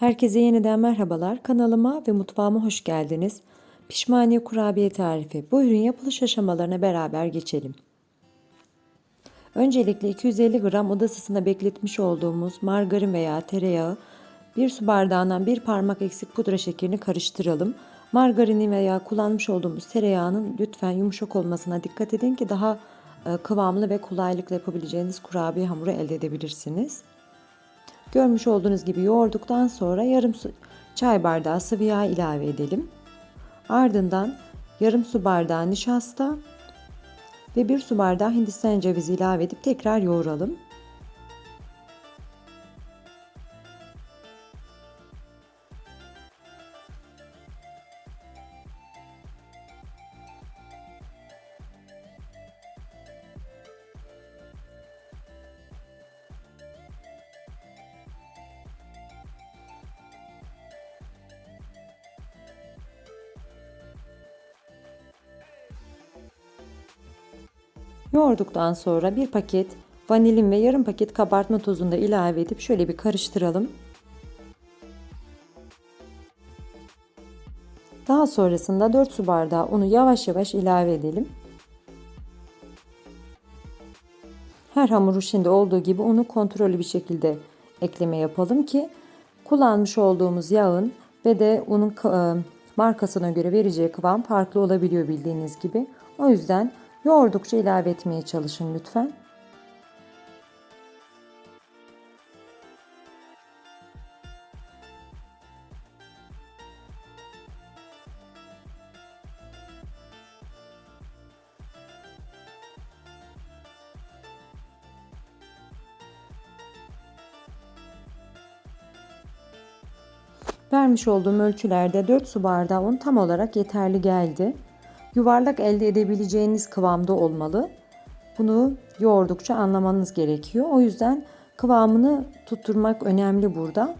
Herkese yeniden merhabalar. Kanalıma ve mutfağıma hoş geldiniz. Pişmaniye kurabiye tarifi. Bu ürün yapılış aşamalarına beraber geçelim. Öncelikle 250 gram oda ısısında bekletmiş olduğumuz margarin veya tereyağı, bir su bardağından bir parmak eksik pudra şekerini karıştıralım. Margarini veya kullanmış olduğumuz tereyağının lütfen yumuşak olmasına dikkat edin ki daha e, kıvamlı ve kolaylıkla yapabileceğiniz kurabiye hamuru elde edebilirsiniz. Görmüş olduğunuz gibi yoğurduktan sonra yarım su, çay bardağı sıvı yağ ilave edelim. Ardından yarım su bardağı nişasta ve bir su bardağı hindistan cevizi ilave edip tekrar yoğuralım. Yoğurduktan sonra bir paket vanilin ve yarım paket kabartma tozunu da ilave edip şöyle bir karıştıralım. Daha sonrasında 4 su bardağı unu yavaş yavaş ilave edelim. Her hamur işinde olduğu gibi unu kontrollü bir şekilde ekleme yapalım ki kullanmış olduğumuz yağın ve de unun e, markasına göre vereceği kıvam farklı olabiliyor bildiğiniz gibi. O yüzden Yoğurdukça ilave etmeye çalışın lütfen. Vermiş olduğum ölçülerde 4 su bardağı un tam olarak yeterli geldi yuvarlak elde edebileceğiniz kıvamda olmalı. Bunu yoğurdukça anlamanız gerekiyor. O yüzden kıvamını tutturmak önemli burada.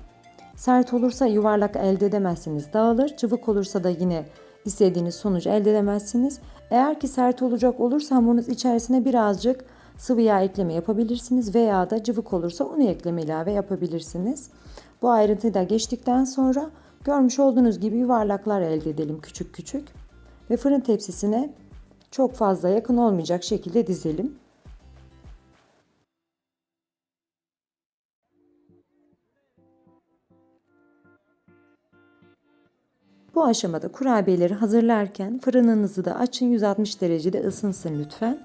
Sert olursa yuvarlak elde edemezsiniz, dağılır. Cıvık olursa da yine istediğiniz sonucu elde edemezsiniz. Eğer ki sert olacak olursa hamurunuz içerisine birazcık sıvı yağ ekleme yapabilirsiniz veya da cıvık olursa un ekleme ilave yapabilirsiniz. Bu ayrıntıyı da geçtikten sonra görmüş olduğunuz gibi yuvarlaklar elde edelim küçük küçük ve fırın tepsisine çok fazla yakın olmayacak şekilde dizelim. Bu aşamada kurabiyeleri hazırlarken fırınınızı da açın 160 derecede ısınsın lütfen.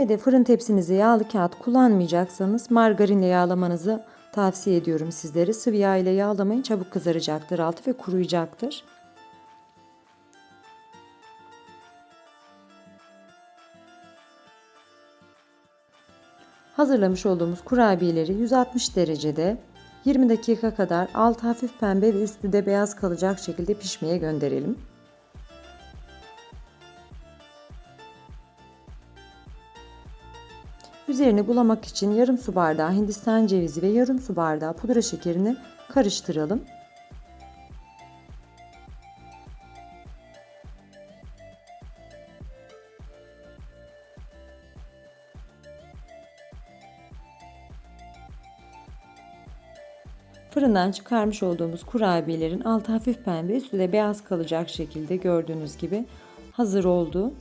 Ve de fırın tepsinizi yağlı kağıt kullanmayacaksanız margarinle yağlamanızı tavsiye ediyorum sizlere. Sıvı yağ ile yağlamayın çabuk kızaracaktır altı ve kuruyacaktır. Hazırlamış olduğumuz kurabiyeleri 160 derecede 20 dakika kadar alt hafif pembe ve üstü de beyaz kalacak şekilde pişmeye gönderelim. Üzerini bulamak için yarım su bardağı hindistan cevizi ve yarım su bardağı pudra şekerini karıştıralım. Fırından çıkarmış olduğumuz kurabiyelerin altı hafif pembe, üstü de beyaz kalacak şekilde gördüğünüz gibi hazır oldu.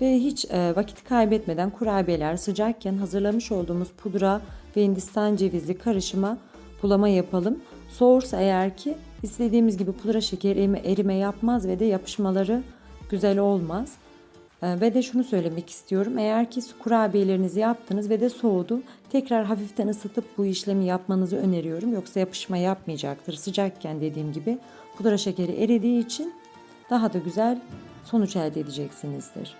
Ve hiç e, vakit kaybetmeden kurabiyeler sıcakken hazırlamış olduğumuz pudra ve hindistan cevizi karışıma bulama yapalım. Soğursa eğer ki istediğimiz gibi pudra şekeri erime, erime yapmaz ve de yapışmaları güzel olmaz. Ee, ve de şunu söylemek istiyorum. Eğer ki kurabiyelerinizi yaptınız ve de soğudu, tekrar hafiften ısıtıp bu işlemi yapmanızı öneriyorum. Yoksa yapışma yapmayacaktır. Sıcakken dediğim gibi pudra şekeri eridiği için daha da güzel sonuç elde edeceksinizdir.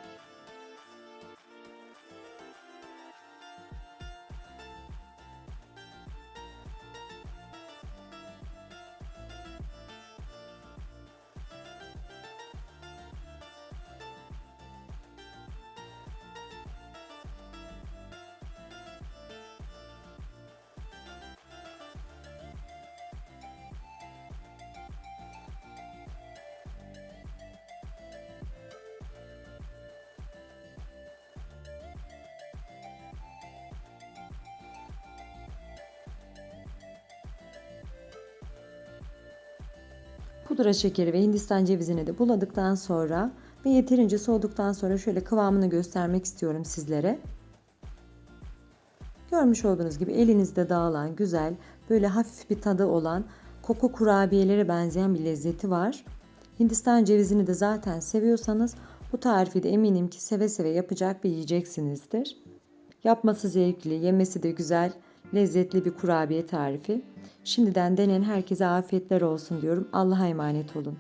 Pudra şekeri ve hindistan cevizini de buladıktan sonra ve yeterince soğuduktan sonra şöyle kıvamını göstermek istiyorum sizlere. Görmüş olduğunuz gibi elinizde dağılan güzel böyle hafif bir tadı olan koko kurabiyelere benzeyen bir lezzeti var. Hindistan cevizini de zaten seviyorsanız bu tarifi de eminim ki seve seve yapacak ve yiyeceksinizdir. Yapması zevkli, yemesi de güzel, lezzetli bir kurabiye tarifi. Şimdiden denen herkese afiyetler olsun diyorum. Allah'a emanet olun.